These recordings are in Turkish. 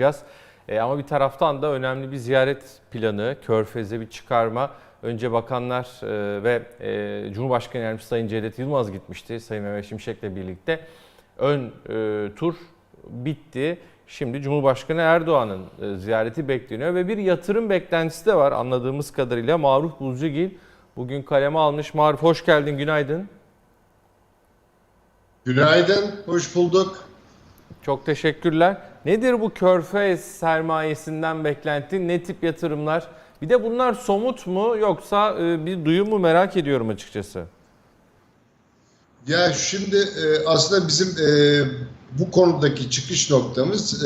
paylaşacağız. E, ama bir taraftan da önemli bir ziyaret planı, Körfez'e bir çıkarma. Önce bakanlar e, ve e, Cumhurbaşkanı Yardımcısı Sayın Cevdet Yılmaz gitmişti Sayın Mehmet Şimşek'le birlikte. Ön e, tur bitti. Şimdi Cumhurbaşkanı Erdoğan'ın e, ziyareti bekleniyor ve bir yatırım beklentisi de var anladığımız kadarıyla. Maruf Buzcugil bugün kaleme almış. Maruf hoş geldin, günaydın. Günaydın, hoş bulduk. Çok teşekkürler. Nedir bu körfez sermayesinden beklenti? Ne tip yatırımlar? Bir de bunlar somut mu yoksa e, bir duyum mu merak ediyorum açıkçası. Ya şimdi e, aslında bizim e, bu konudaki çıkış noktamız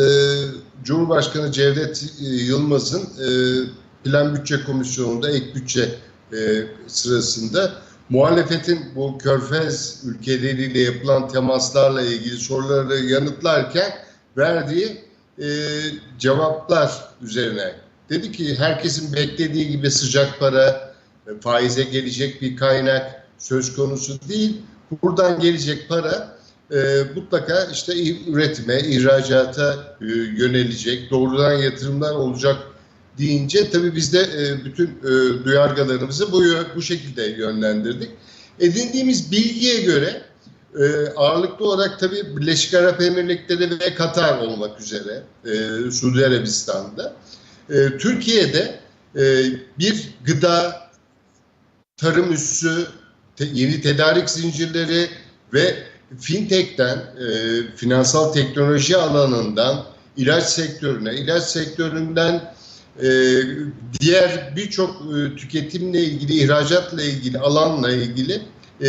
Cumhurbaşkanı Cevdet Yılmaz'ın Plan Bütçe Komisyonu'nda ek bütçe sırasında muhalefetin bu körfez ülkeleriyle yapılan temaslarla ilgili soruları yanıtlarken verdiği e, cevaplar üzerine dedi ki herkesin beklediği gibi sıcak para, e, faize gelecek bir kaynak söz konusu değil. Buradan gelecek para e, mutlaka işte üretime, ihracata e, yönelecek, doğrudan yatırımlar olacak deyince tabii biz de e, bütün e, duyargalarımızı bu, bu şekilde yönlendirdik. Edindiğimiz bilgiye göre e, ağırlıklı olarak tabii Birleşik Arap Emirlikleri ve Katar olmak üzere e, Suudi Arabistan'da e, Türkiye'de bir gıda, tarım üssü, yeni tedarik zincirleri ve fintech'ten, finansal teknoloji alanından ilaç sektörüne, ilaç sektöründen e, diğer birçok e, tüketimle ilgili, ihracatla ilgili, alanla ilgili e,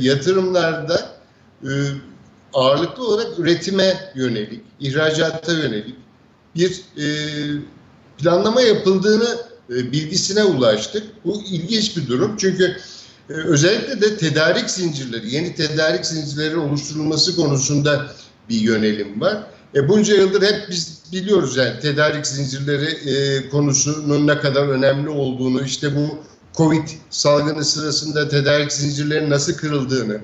yatırımlarda e, ağırlıklı olarak üretime yönelik, ihracata yönelik bir planlama yapıldığını bilgisine ulaştık. Bu ilginç bir durum çünkü özellikle de tedarik zincirleri, yeni tedarik zincirleri oluşturulması konusunda bir yönelim var. E, bunca yıldır hep biz biliyoruz yani tedarik zincirleri e, konusunun ne kadar önemli olduğunu, işte bu Covid salgını sırasında tedarik zincirlerinin nasıl kırıldığını,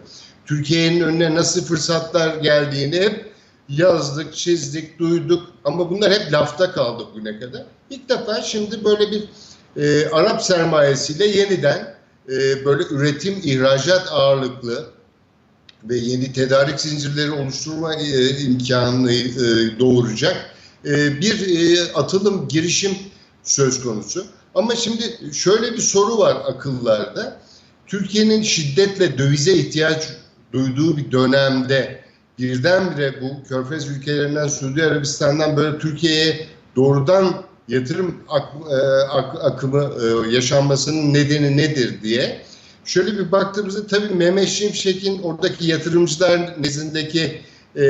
Türkiye'nin önüne nasıl fırsatlar geldiğini hep yazdık, çizdik, duyduk ama bunlar hep lafta kaldı bugüne kadar. İlk defa şimdi böyle bir e, Arap sermayesiyle yeniden e, böyle üretim, ihracat ağırlıklı ve yeni tedarik zincirleri oluşturma e, imkanını e, doğuracak e, bir e, atılım, girişim söz konusu. Ama şimdi şöyle bir soru var akıllarda. Türkiye'nin şiddetle dövize ihtiyaç duyduğu bir dönemde birdenbire bu Körfez ülkelerinden Suudi Arabistan'dan böyle Türkiye'ye doğrudan yatırım ak, e, ak, akımı e, yaşanmasının nedeni nedir diye şöyle bir baktığımızda tabii Mehmet Şimşek'in oradaki yatırımcılar nezdindeki e,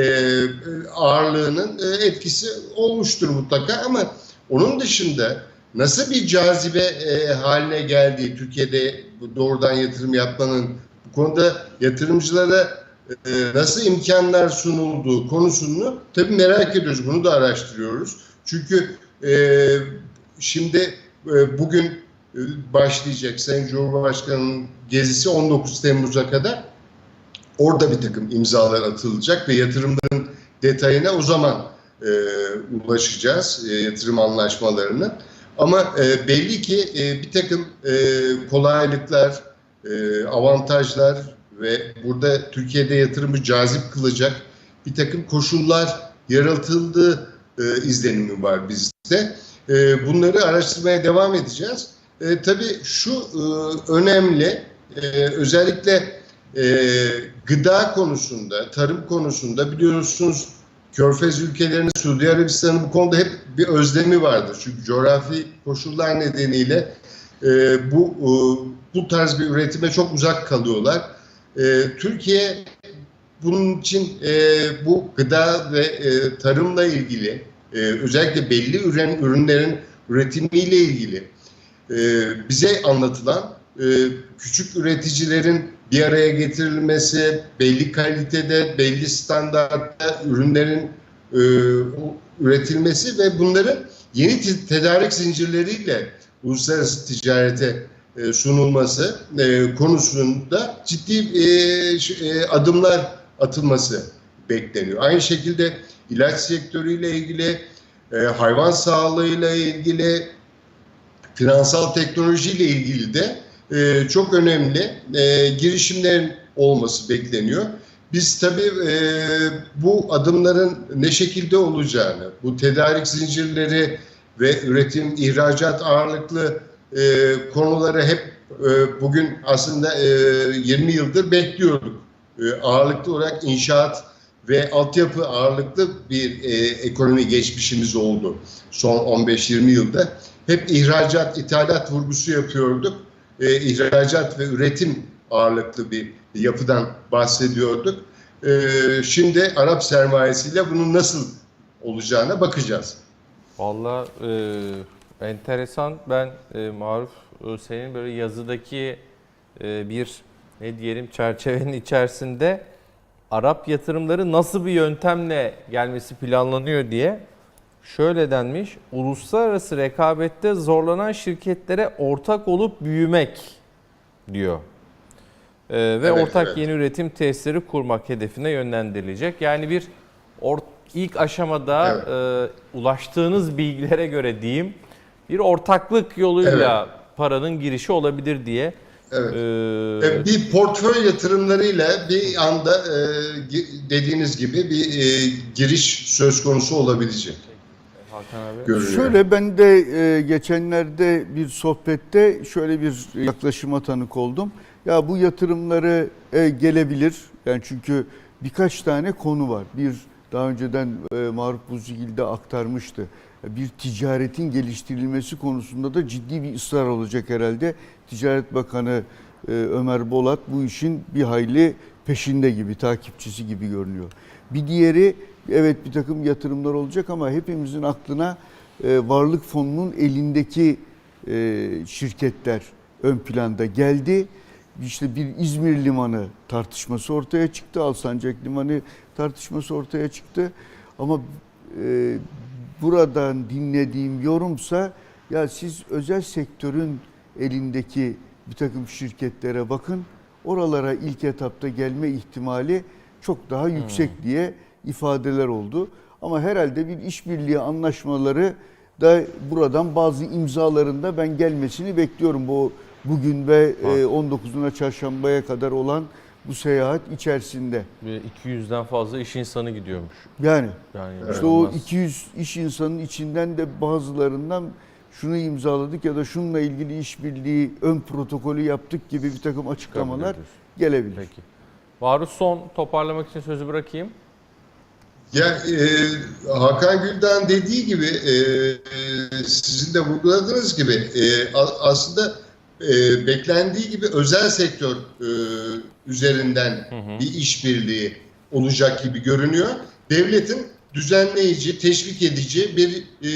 ağırlığının e, etkisi olmuştur mutlaka ama onun dışında nasıl bir cazibe e, haline geldiği Türkiye'de doğrudan yatırım yapmanın bu konuda yatırımcılara e, nasıl imkanlar sunulduğu konusunu tabii merak ediyoruz. Bunu da araştırıyoruz. Çünkü e, şimdi e, bugün e, başlayacak Sayın Cumhurbaşkanı'nın gezisi 19 Temmuz'a kadar orada bir takım imzalar atılacak ve yatırımların detayına o zaman e, ulaşacağız e, yatırım anlaşmalarını. Ama e, belli ki e, bir takım e, kolaylıklar, e, avantajlar ve burada Türkiye'de yatırımı cazip kılacak bir takım koşullar yaratıldığı e, izlenimi var bizde. E, bunları araştırmaya devam edeceğiz. E, tabii şu e, önemli, e, özellikle e, gıda konusunda, tarım konusunda biliyorsunuz Körfez ülkelerinin Suudi Arabistan'ın bu konuda hep bir özlemi vardır. Çünkü coğrafi koşullar nedeniyle e, bu e, bu tarz bir üretime çok uzak kalıyorlar. E, Türkiye bunun için e, bu gıda ve e, tarımla ilgili e, özellikle belli ürün, ürünlerin üretimiyle ilgili e, bize anlatılan e, küçük üreticilerin bir araya getirilmesi, belli kalitede, belli standartta ürünlerin e, üretilmesi ve bunların yeni tedarik zincirleriyle uluslararası ticarete e, sunulması e, konusunda ciddi e, e, adımlar atılması bekleniyor. Aynı şekilde ilaç sektörüyle ilgili e, hayvan sağlığıyla ilgili, finansal teknolojiyle ilgili de e, çok önemli e, girişimlerin olması bekleniyor. Biz tabii e, bu adımların ne şekilde olacağını, bu tedarik zincirleri ve üretim, ihracat ağırlıklı e, konuları hep e, bugün aslında e, 20 yıldır bekliyorduk. E, ağırlıklı olarak inşaat ve altyapı ağırlıklı bir e, ekonomi geçmişimiz oldu son 15-20 yılda. Hep ihracat, ithalat vurgusu yapıyorduk. E, ihracat ve üretim ağırlıklı bir yapıdan bahsediyorduk. E, şimdi Arap sermayesiyle bunun nasıl olacağına bakacağız. Valla e, enteresan. Ben e, Maruf senin böyle yazıdaki e, bir ne diyelim çerçevenin içerisinde Arap yatırımları nasıl bir yöntemle gelmesi planlanıyor diye şöyle denmiş. Uluslararası rekabette zorlanan şirketlere ortak olup büyümek diyor. E, ve Evet, ortak evet. yeni üretim tesisleri kurmak hedefine yönlendirilecek. Yani bir or- ilk aşamada e, ulaştığınız bilgilere göre diyeyim bir ortaklık yoluyla paranın girişi olabilir diye. Evet. e, E, Bir portföy yatırımlarıyla bir anda e, dediğiniz gibi bir e, giriş söz konusu olabilecek Hakan abi. görünüyor. Şöyle ben de e, geçenlerde bir sohbette şöyle bir yaklaşıma tanık oldum. Ya bu yatırımları e, gelebilir. Yani çünkü birkaç tane konu var. Bir daha önceden e, Maruf Buzigil de aktarmıştı. Bir ticaretin geliştirilmesi konusunda da ciddi bir ısrar olacak herhalde. Ticaret Bakanı e, Ömer Bolat bu işin bir hayli peşinde gibi, takipçisi gibi görünüyor. Bir diğeri evet bir takım yatırımlar olacak ama hepimizin aklına e, varlık fonunun elindeki e, şirketler ön planda geldi. İşte bir İzmir limanı tartışması ortaya çıktı. Alsancak limanı tartışması ortaya çıktı. Ama e, buradan dinlediğim yorumsa ya siz özel sektörün elindeki bir takım şirketlere bakın. Oralara ilk etapta gelme ihtimali çok daha yüksek diye ifadeler oldu. Ama herhalde bir işbirliği anlaşmaları da buradan bazı imzalarında ben gelmesini bekliyorum. Bu bugün ve e, 19'una çarşambaya kadar olan bu seyahat içerisinde. Ve 200'den fazla iş insanı gidiyormuş. Yani Yani işte o inanılmaz. 200 iş insanının içinden de bazılarından şunu imzaladık ya da şununla ilgili işbirliği ön protokolü yaptık gibi bir takım açıklamalar gelebilir. Peki. Maruf son toparlamak için sözü bırakayım. Ya e, Hakan Gül'den dediği gibi e, e, sizin de vurguladığınız gibi e, aslında e, beklendiği gibi özel sektör e, üzerinden bir işbirliği olacak gibi görünüyor. Devletin düzenleyici, teşvik edici bir e,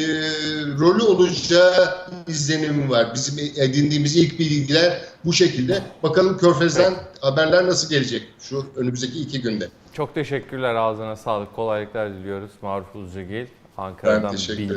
rolü olacağı izlenimi var. Bizim edindiğimiz ilk bilgiler bu şekilde. Bakalım Körfez'den haberler nasıl gelecek şu önümüzdeki iki günde. Çok teşekkürler. Ağzına sağlık. Kolaylıklar diliyoruz. Maruf Uzcagil Ankara'dan bildi.